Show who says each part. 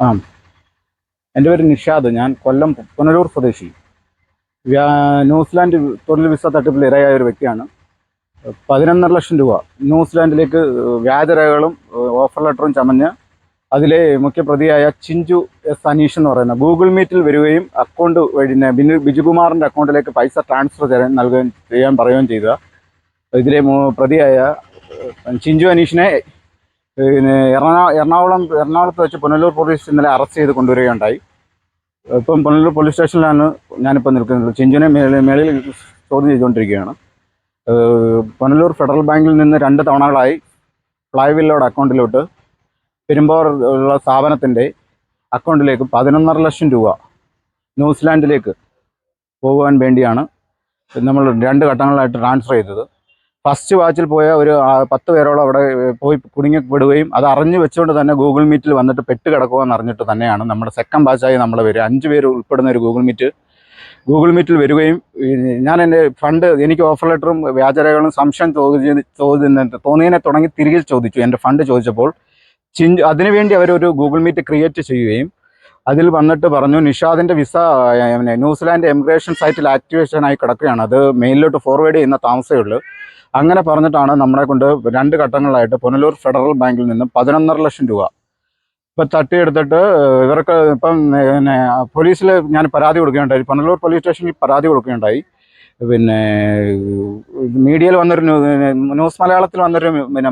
Speaker 1: ആ. എന്റെ പേര് നിഷാദ്. ഞാൻ കൊല്ലം പുനലൂർ സ്വദേശി. ന്യൂസിലാൻഡ് തൊഴിൽ വിസ തട്ടിപ്പിൽ ഇരയായ ഒരു വ്യക്തിയാണ്. പതിനൊന്നര ലക്ഷം രൂപ. ന്യൂസിലാൻഡിലേക്ക് വ്യാജരേഖകളും ഓഫർ ലെറ്ററും ചമഞ്ഞ് അതിലെ മുഖ്യപ്രതിയായ ചിഞ്ചു എസ് അനീഷ് എന്ന് പറയുന്ന ഗൂഗിൾ മീറ്റിൽ വരികയും അക്കൗണ്ട് വഴി ബിനു- ബിജുകുമാറിന്റെ അക്കൗണ്ടിലേക്ക് പൈസ ട്രാൻസ്ഫർ ചെയ്യാൻ നൽകുകയും ചെയ്യാൻ പറയുകയും ചെയ്തു ഇതിലെ പ്രതിയായ ചിഞ്ചു അനീഷിനെ പിന്നെ എറണാ എറണാകുളം എറണാകുളത്ത് വെച്ച് പുനലൂർ പോലീസ് ഇന്നലെ അറസ്റ്റ് ചെയ്ത് കൊണ്ടുവരികയുണ്ടായി. ഇപ്പം പുനലൂർ പോലീസ് സ്റ്റേഷനിലാണ് ഞാനിപ്പോൾ നിൽക്കുന്നത്. ചിഞ്ചുനെ മേളിൽ ചോദ്യം ചെയ്തുകൊണ്ടിരിക്കുകയാണ്. പുനലൂർ ഫെഡറൽ ബാങ്കിൽ നിന്ന് രണ്ട് തവണകളായി ഫ്ലൈവില്ലോട് അക്കൗണ്ടിലോട്ട് പെരുമ്പോർ ഉള്ള സ്ഥാപനത്തിന്റെ അക്കൗണ്ടിലേക്ക് പതിനൊന്നര ലക്ഷം രൂപ ന്യൂസിലാൻഡിലേക്ക് പോകുവാൻ വേണ്ടിയാണ് നമ്മൾ രണ്ട് ഘട്ടങ്ങളായിട്ട് ട്രാൻസ്ഫർ ചെയ്തത്. ഫസ്റ്റ് വാച്ചിൽ പോയ ഒരു പത്ത് പേരോളം അവിടെ പോയി കുടുങ്ങിപ്പെടുകയും അത് അറിഞ്ഞു വെച്ചുകൊണ്ട് തന്നെ ഗൂഗിൾ മീറ്റിൽ വന്നിട്ട് പെട്ട് കിടക്കുമെന്ന് അറിഞ്ഞിട്ട് തന്നെയാണ് നമ്മുടെ സെക്കൻഡ് ബാച്ചായി നമ്മൾ വരിക. അഞ്ച് പേര് ഉൾപ്പെടുന്ന ഒരു ഗൂഗിൾ മീറ്റ് ഗൂഗിൾ മീറ്റിൽ വരികയും ഞാൻ എന്റെ ഫണ്ട് എനിക്ക് ഓഫർ ലെറ്ററും വ്യാജരേഖകളും സംശയം ചോദിച്ച് ചോദിച്ചു തോന്നിയതിനെ തുടങ്ങി തിരികെ ചോദിച്ചു. എന്റെ ഫണ്ട് ചോദിച്ചപ്പോൾ ചിഞ്ച് അതിനുവേണ്ടി അവരൊരു ഗൂഗിൾ മീറ്റ് ക്രിയേറ്റ് ചെയ്യുകയും അതിൽ വന്നിട്ട് പറഞ്ഞു നിഷാദിന്റെ വിസ ന്യൂസിലാൻഡ് എമിഗ്രേഷൻ സൈറ്റിൽ ആക്ടിവേഷൻ ആയി കിടക്കുകയാണ്. അത് മെയിലിലോട്ട് ഫോർവേഡ് ചെയ്യുന്ന താമസമേ ഉള്ളൂ. അങ്ങനെ പറഞ്ഞിട്ടാണ് നമ്മളെ കൊണ്ട് രണ്ട് ഘട്ടങ്ങളായിട്ട് പുനലൂർ ഫെഡറൽ ബാങ്കിൽ നിന്ന് പതിനൊന്നര ലക്ഷം രൂപ. ഇപ്പം തട്ടിയെടുത്തിട്ട് ഇവർക്ക് ഇപ്പം പോലീസിൽ ഞാൻ പരാതി കൊടുക്കുകയുണ്ടായി. പുനലൂർ പോലീസ് സ്റ്റേഷനിൽ പരാതി കൊടുക്കുകയുണ്ടായി. പിന്നെ മീഡിയയിൽ വന്നൊരു ന്യൂസ് മലയാളത്തിൽ വന്നൊരു പിന്നെ